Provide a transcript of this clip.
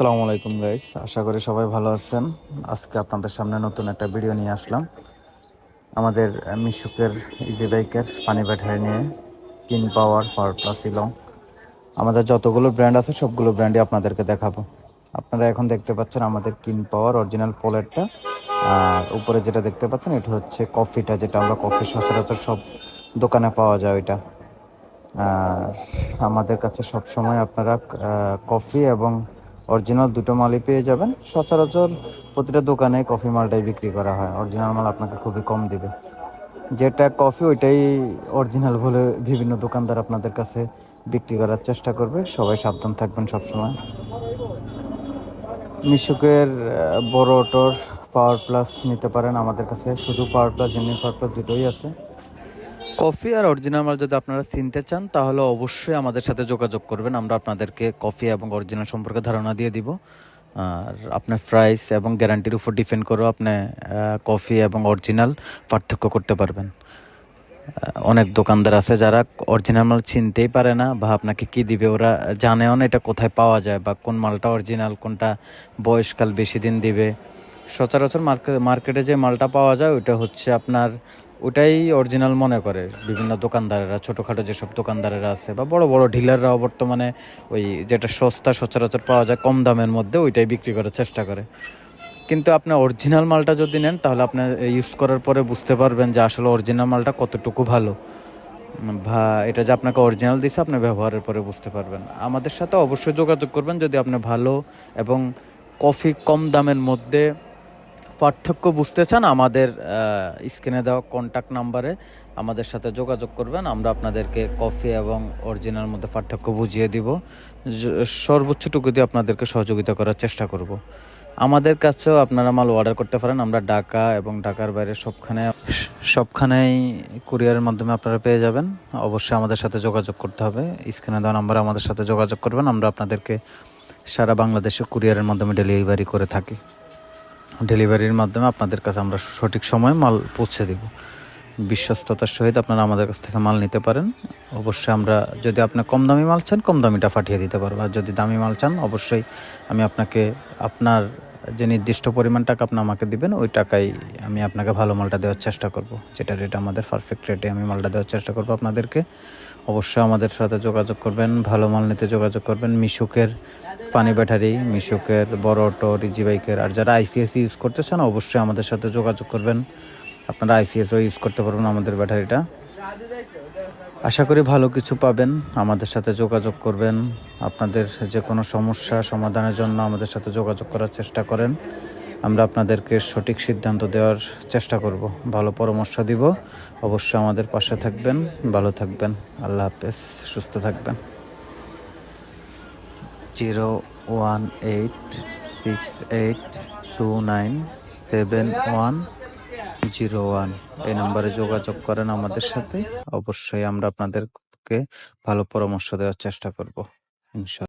আসসালামু আলাইকুম গাইস আশা করি সবাই ভালো আছেন। আজকে আপনাদের সামনে নতুন একটা ভিডিও নিয়ে আসলাম। আমাদের মিশুকের ইজি বাইকের ফানি ব্যাটারি নিয়ে কিন পাওয়ার পাওয়ার প্লাস ইলং আমাদের যতগুলো ব্র্যান্ড আছে, সবগুলো ব্র্যান্ডই আপনাদেরকে দেখাবো। আপনারা এখন দেখতে পাচ্ছেন আমাদের কিন পাওয়ার অরিজিনাল পোলেটটা আর উপরে যেটা দেখতে পাচ্ছেন, এটা হচ্ছে কফিটা, যেটা আমরা কফি সচরাচর সব দোকানে পাওয়া যায় ওইটা। আর আমাদের কাছে সব সময় আপনারা কফি এবং অরিজিনাল দুটো মালই পেয়ে যাবেন। সচরাচর প্রতিটা দোকানে কফি মালটাই বিক্রি করা হয়। অরিজিনাল মাল আপনাকে খুবই কম দিবে। যেটা কফি, ওইটাই অরিজিনাল বলে বিভিন্ন দোকানদার আপনাদের কাছে বিক্রি করার চেষ্টা করবে। সবাই সাবধান থাকবেন সবসময়। মিশুকের বড় অটোর পাওয়ার প্লাস নিতে পারেন আমাদের কাছে। শুধু power plus genuine power plus দুটোই আছে। কফি আর অরিজিনাল মাল যদি আপনারা চিনতে চান, তাহলে অবশ্যই আমাদের সাথে যোগাযোগ করবেন। আমরা আপনাদেরকে কফি এবং অরিজিনাল সম্পর্কে ধারণা দিয়ে দিব। আর আপনার প্রাইস এবং গ্যারান্টির উপর ডিপেন্ড করেও আপনি কফি এবং অরিজিনাল পার্থক্য করতে পারবেন। অনেক দোকানদার আছে যারা অরিজিনাল মাল চিনতেই পারে না বা আপনাকে কি দিবে, ওরা জানেও না এটা কোথায় পাওয়া যায় বা কোন মালটা অরিজিনাল কোনটা বয়সকাল বেশি দিন দিবে। সচরাচর মার্কেট যে মালটা পাওয়া যায়, ওইটা হচ্ছে আপনার ওটাই অরিজিনাল মনে করে। বিভিন্ন দোকানদারেরা, ছোটোখাটো যেসব দোকানদারেরা আছে বা বড় বড় ডিলাররাও বর্তমানে ওই যেটা সস্তা, সচরাচর পাওয়া যায়, কম দামের মধ্যে ওইটাই বিক্রি করার চেষ্টা করে। কিন্তু আপনি অরিজিনাল মালটা যদি নেন, তাহলে আপনি ইউজ করার পরে বুঝতে পারবেন যে আসলে অরিজিনাল মালটা কতটুকু ভালো। বা এটা যে আপনাকে অরিজিনাল দিছে, আপনি ব্যবহারের পরে বুঝতে পারবেন। আমাদের সাথে অবশ্যই যোগাযোগ করবেন যদি আপনি ভালো এবং কফি কম দামের মধ্যে পার্থক্য বুঝতে চান, আমাদের স্ক্রিনে দেওয়া কন্ট্যাক্ট নাম্বারে আমাদের সাথে যোগাযোগ করবেন। আমরা আপনাদেরকে কফি এবং অরিজিনাল মধ্যে পার্থক্য বুঝিয়ে দিব। সর্বোচ্চটুকু দিয়ে আপনাদেরকে সহযোগিতা করার চেষ্টা করব। আমাদের কাছেও আপনারা মাল অর্ডার করতে পারেন। আমরা ঢাকা এবং ঢাকার বাইরে সবখানে, সবখানেই কুরিয়ারের মাধ্যমে আপনারা পেয়ে যাবেন। অবশ্যই আমাদের সাথে যোগাযোগ করতে হবে। স্ক্রিনে দেওয়া নাম্বারে আমাদের সাথে যোগাযোগ করবেন। আমরা আপনাদেরকে সারা বাংলাদেশে কুরিয়ারের মাধ্যমে ডেলিভারি করে থাকি। ডেলিভারির মাধ্যমে আপনাদের কাছে আমরা সঠিক সময়ে মাল পৌঁছে দেব। বিশ্বস্ততার সহিত আপনারা আমাদের কাছ থেকে মাল নিতে পারেন। অবশ্যই আমরা যদি আপনি কম দামি মাল চান, কম দামিটা পাঠিয়ে দিতে পারব। আর যদি দামি মাল চান, অবশ্যই আমি আপনাকে আপনার যে নির্দিষ্ট পরিমাণ টাকা আপনি আমাকে দিবেন, ওই টাকাই আমি আপনাকে ভালো মালটা দেওয়ার চেষ্টা করব। যেটা রেট আমাদের পারফেক্ট রেটে আমি মালটা দেওয়ার চেষ্টা করব আপনাদেরকে। অবশ্যই আমাদের সাথে যোগাযোগ করবেন, ভালো মাল নিতে যোগাযোগ করবেন। মিশুকের পানি ব্যাটারি, মিশুকের বড় অটো, রিজি বাইকের, আর যারা আইপিএস ইউজ করতে চান, অবশ্যই আমাদের সাথে যোগাযোগ করবেন। আপনারা আইপিএসও ইউজ করতে পারবেন আমাদের ব্যাটারিটা। আশা করি ভালো কিছু পাবেন। আমাদের সাথে যোগাযোগ করবেন। আপনাদের যে কোনো সমস্যা সমাধানের জন্য আমাদের সাথে যোগাযোগ করার চেষ্টা করেন। আমরা আপনাদেরকে সঠিক সিদ্ধান্ত দেওয়ার চেষ্টা করব। ভালো পরামর্শ দিব। অবশ্যই আমাদের পাশে থাকবেন। ভালো থাকবেন। আল্লাহ হাফেজ। সুস্থ থাকবেন। Zero one eight six eight two nine seven one zero one. এই নাম্বারে যোগাযোগ করেন আমাদের সাথে। অবশ্যই আমরা আপনাদেরকে ভালো পরামর্শ দেওয়ার চেষ্টা করব, ইনশাল্লাহ।